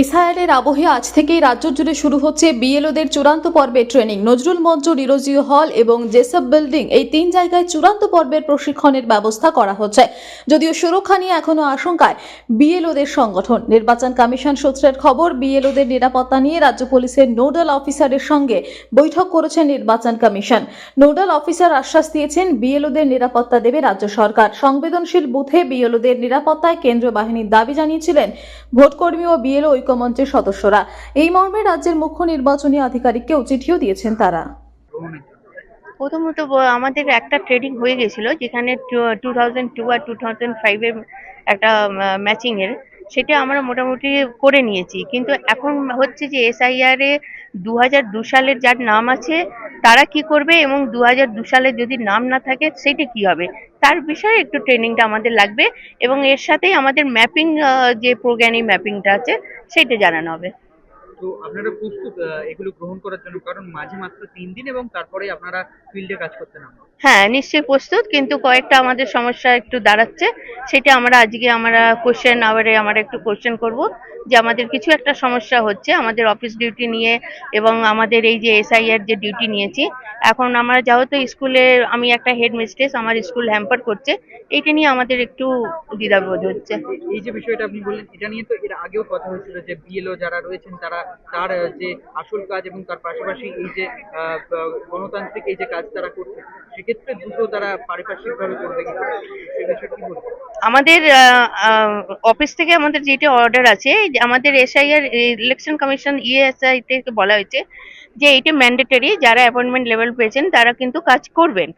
SIR আবহে আজ থেকেই রাজ্য জুড়ে শুরু হচ্ছে বিএলওদের চূড়ান্ত পর্বের ট্রেনিং। নজরুল মঞ্চ নিরোজিও হল এবং জেসব বিল্ডিং এই তিন জায়গায় চূড়ান্ত পর্বের প্রশিক্ষণের ব্যবস্থা করা হচ্ছে। যদিও সুরক্ষা নিয়ে এখনও আশঙ্কায় বিএলওদের সংগঠন। নির্বাচন কমিশন সূত্রের খবর, বিএলওদের নিরাপত্তা নিয়ে রাজ্য পুলিশের নোডাল অফিসারের সঙ্গে বৈঠক করেছে নির্বাচন কমিশন। নোডাল অফিসার আশ্বাস দিয়েছেন, বিএলওদের নিরাপত্তা দেবে রাজ্য সরকার। সংবেদনশীল বুথে বিএলওদের নিরাপত্তায় কেন্দ্রীয় বাহিনীর দাবি জানিয়েছিলেন, ভোটকর্মী ও বিএলও ঐক্যমঞ্চের সদস্যরা। এই মর্মে রাজ্যের মুখ্য নির্বাচনী আধিকারিককেও চিঠিও দিয়েছেন তারা। প্রথমত আমাদের একটা ট্রেডিং হয়ে গেছিল, যেখানে টু থাউজেন্ড টু আর টু থাউজেন্ড ফাইভের একটা ম্যাচিংয়ের সেটা আমরা মোটামুটি করে নিয়েছি। কিন্তু এখন হচ্ছে যে এসআইআর দু হাজার দু সালের যার নাম আছে তারা কি করবে এবং দু হাজার দু সালের যদি নাম না থাকে সেটা কি হবে? তার বিষয়ে একটু ট্রেনিংটা আমাদের লাগবে এবং এর সাথেই আমাদের ম্যাপিং যে প্রোগ্রামি ম্যাপিংটা আছে সেটা জানানো হবে। তো আপনারা প্রস্তুত এগুলো গ্রহণ করার জন্য? কারণ মাঝে মাত্র তিন দিন এবং তারপরে আপনারা ফিল্ডে কাজ করতে নামবেন। হ্যাঁ নিশ্চয়ই প্রস্তুত কিন্তু কয়েকটা আমাদের সমস্যা একটু দাঁড়াচ্ছে। সেটা আমরা আজকে আমরা কোশ্চেন আওয়ারে আমরা একটু কোশ্চেন করব। যে আমাদের কিছু একটা সমস্যা হচ্ছে আমাদের অফিস ডিউটি নিয়ে এবং আমাদের এই যে এসআইআর যে ডিউটি নিয়েছি। এখন আমরা যেহেতু স্কুলে আমি একটা হেড মিস্ট্রেস আমার স্কুল হ্যাম্পার করছে এইটা নিয়ে আমাদের একটু দ্বিধাবোধ হচ্ছে। এই যে বিষয়টা আপনি বললেন এটা নিয়ে তো এর আগেও কথা হয়েছিল যে বিএলও যারা রয়েছেন তারা তার যে আসল কাজ এবং তার পাশাপাশি এই যে গণতান্ত্রিক এই যে কাজ তারা করছে সেক্ষেত্রে দুটো তারা পারিপার্শ্বিকভাবে করবে আমাদের অফিস থেকে আমাদের যেটা অর্ডার আছে আমাদের এসআইআর ইলেকশন কমিশন ইএসআই থেকে বলা হয়েছে যে এটা ম্যান্ডেটরি যারা অ্যাপয়েন্টমেন্ট লেভেল পেয়েছেন, তারা কিন্তু কাজ করবেন।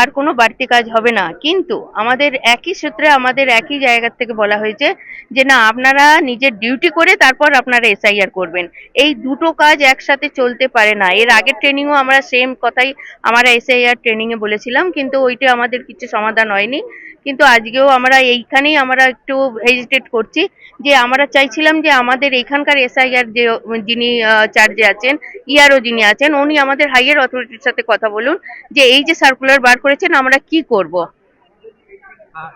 আর কোনো বাড়তি কাজ হবে না। কিন্তু আমাদের একই সূত্রে আমাদের একই জায়গা থেকে বলা হয়েছে যে, না, আপনারা নিজের ডিউটি করে তারপর আপনারা এসআইআর করবেন। এই দুটো কাজ একসাথে চলতে পারে না। এর আগের ট্রেনিংও আমরা সেম কথাই আমরা এসআইআর ট্রেনিংয়ে বলেছিলাম, কিন্তু ওইটা আমাদের কিছু সমাধান হয়নি। কিন্তু আজকেও আমরা এইখানেই আমরা একটু হেজিটেট করছি যে, আমরা চাইছিলাম যে আমাদের এইখানকার এসআইআর যে, যিনি চার্জে আছেন ইয়ারও যিনি আছেন, উনি আমাদের হাইয়ার অথরিটির সাথে কথা বলুন যে, এই যে সার্কুলার বার করেছেন আমরা কি করব?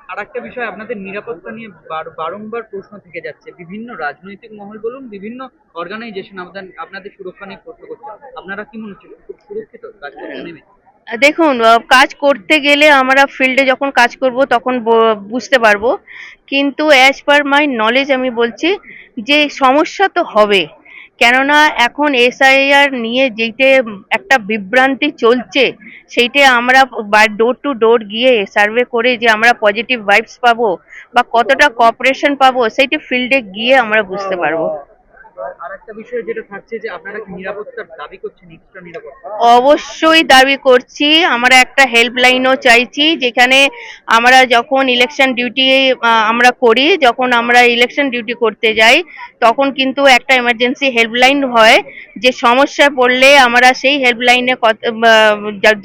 আর একটা বিষয় আপনাদের নিরাপত্তা নিয়ে বার- বারংবার প্রশ্ন থেকে যাচ্ছে। বিভিন্ন রাজনৈতিক মহল বলুন বিভিন্ন অর্গানাইজেশন আপনাদের আপনাদের সুরক্ষা নিয়ে প্রশ্ন করছে। আপনারা কি মনে হচ্ছে? সুরক্ষিত কাজ নেমে? দেখুন কাজ করতে গেলে আমরা ফিল্ডে যখন কাজ করব তখন বুঝতে পারব। কিন্তু অ্যাজ পার মাই নলেজ আমি বলছি যে সমস্যা তো হবে। কেননা এখন এসআইআর নিয়ে যেইটা একটা বিভ্রান্তি চলছে, সেইটে আমরা ডোর টু ডোর গিয়ে সার্ভে করে যে আমরা পজিটিভ ভাইবস পাবো বা কতটা কপারেশন পাবো, সেইটা ফিল্ডে গিয়ে আমরা বুঝতে পারব। অবশ্যই দাবি করছি। আমরা একটা হেল্পলাইনও চাইছি, যেখানে আমরা যখন ইলেকশন ডিউটি আমরা করি, যখন আমরা ইলেকশন ডিউটি করতে যাই, তখন কিন্তু একটা এমার্জেন্সি হেল্পলাইন হয়। যে সমস্যায় পড়লে আমরা সেই হেল্পলাইনে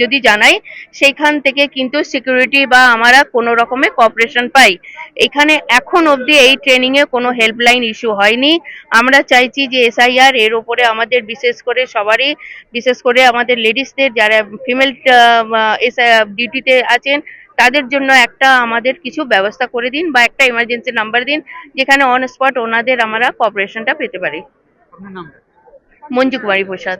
যদি জানাই, সেইখান থেকে কিন্তু সিকিউরিটি বা আমরা কোনো রকমের কপারেশন পাই। এখানে এখন অবধি এই ট্রেনিংয়ে কোনো হেল্পলাইন ইস্যু হয়নি। আমরা চাইছি যে এসআইআর এর উপরে আমাদের বিশেষ করে সবারই বিশেষ করে আমাদের লেডিসদের যারা ফিমেল ডিউটিতে আছেন তাদের জন্য একটা আমাদের কিছু ব্যবস্থা করে দিন বা একটা ইমার্জেন্সি নাম্বার দিন যেখানে অন স্পট ওনাদের আমরা কপারেশনটা পেতে পারি। মঞ্জু কুমারী প্রসাদ।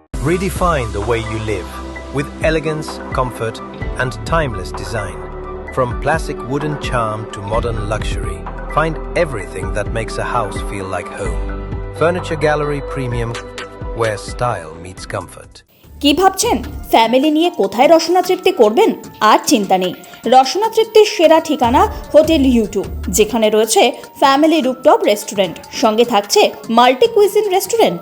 Redefine the way you live with elegance, comfort, and timeless design. From classic wooden charm to modern luxury, find everything that makes a house feel like home. Furniture Gallery Premium, where style meets comfort. কি ভাবছেন family নিয়ে কোথায় রসনা তৃপ্তি করবেন আর চিন্তা নেই রসনা তৃপ্তির সেরা ঠিকানা হোটেল ইউটিউব যেখানে রয়েছে ফ্যামিলি রুপটপ রেস্টুরেন্ট সঙ্গে থাকছে মাল্টি কুইজিন রেস্টুরেন্ট